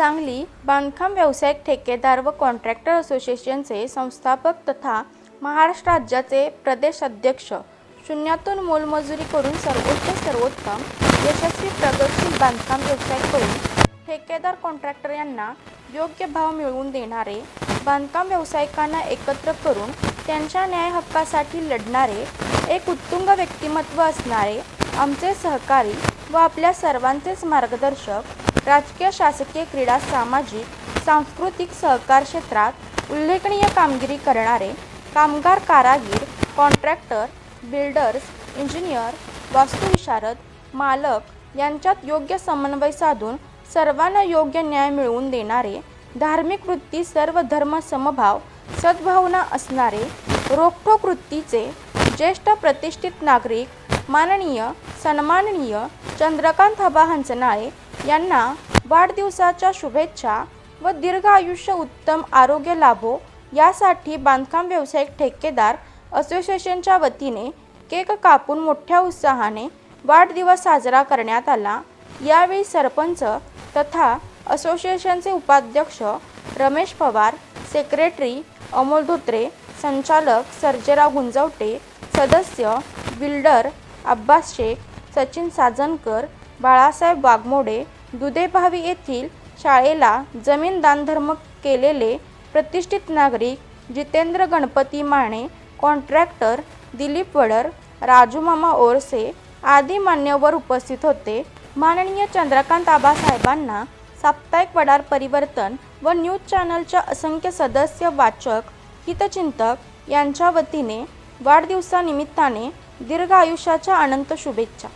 सांगली बांधकाम व्यावसायिक ठेकेदार व कॉन्ट्रॅक्टर असोसिएशनचे संस्थापक तथा महाराष्ट्र राज्याचे प्रदेश अध्यक्ष. शून्यातून मोलमजुरी करून सर्वोच्च सर्वोत्तम यशस्वी प्रगतशील बांधकाम व्यवसाय करून ठेकेदार कॉन्ट्रॅक्टर यांना योग्य भाव मिळवून देणारे बांधकाम व्यावसायिकांना एकत्र करून त्यांच्या न्याय हक्कासाठी लढणारे एक उत्तुंग व्यक्तिमत्व असणारे आमचे सहकारी व आपल्या सर्वांचेच मार्गदर्शक राजकीय शासकीय क्रीडा सामाजिक सांस्कृतिक सहकार क्षेत्रात उल्लेखनीय कामगिरी करणारे कामगार कारागीर कॉन्ट्रॅक्टर बिल्डर्स इंजिनियर वास्तुविशारद मालक यांच्यात योग्य समन्वय साधून सर्वांना योग्य न्याय मिळवून देणारे धार्मिक वृत्ती सर्व धर्म समभाव सद्भावना असणारे रोखोक वृत्तीचे ज्येष्ठ प्रतिष्ठित नागरिक माननीय सन्माननीय चंद्रकांत हबा हंचनाळे यांना वाढदिवसाच्या शुभेच्छा व दीर्घ आयुष्य उत्तम आरोग्य लाभो यासाठी बांधकाम व्यावसायिक ठेकेदार असोसिएशनच्या वतीने केक कापून मोठ्या उत्साहाने वाढदिवस साजरा करण्यात आला. यावेळी सरपंच तथा असोसिएशनचे उपाध्यक्ष रमेश पवार सेक्रेटरी अमोल धोत्रे संचालक सर्जेराव गुंजवटे सदस्य बिल्डर अब्बास शेख सचिन साजनकर बाळासाहेब वाघमोडे दुधेभावी येथील शाळेला जमीन दानधर्म केलेले प्रतिष्ठित नागरिक जितेंद्र गणपती माने कॉन्ट्रॅक्टर दिलीप वडर राजूमामा ओरसे आदी मान्यवर उपस्थित होते. माननीय चंद्रकांत आबासाहेबांना साप्ताहिक वडार परिवर्तन व न्यूज चॅनलच्या असंख्य सदस्य वाचक हितचिंतक यांच्या वतीने वाढदिवसानिमित्ताने दीर्घ आयुष्याच्या अनंत शुभेच्छा.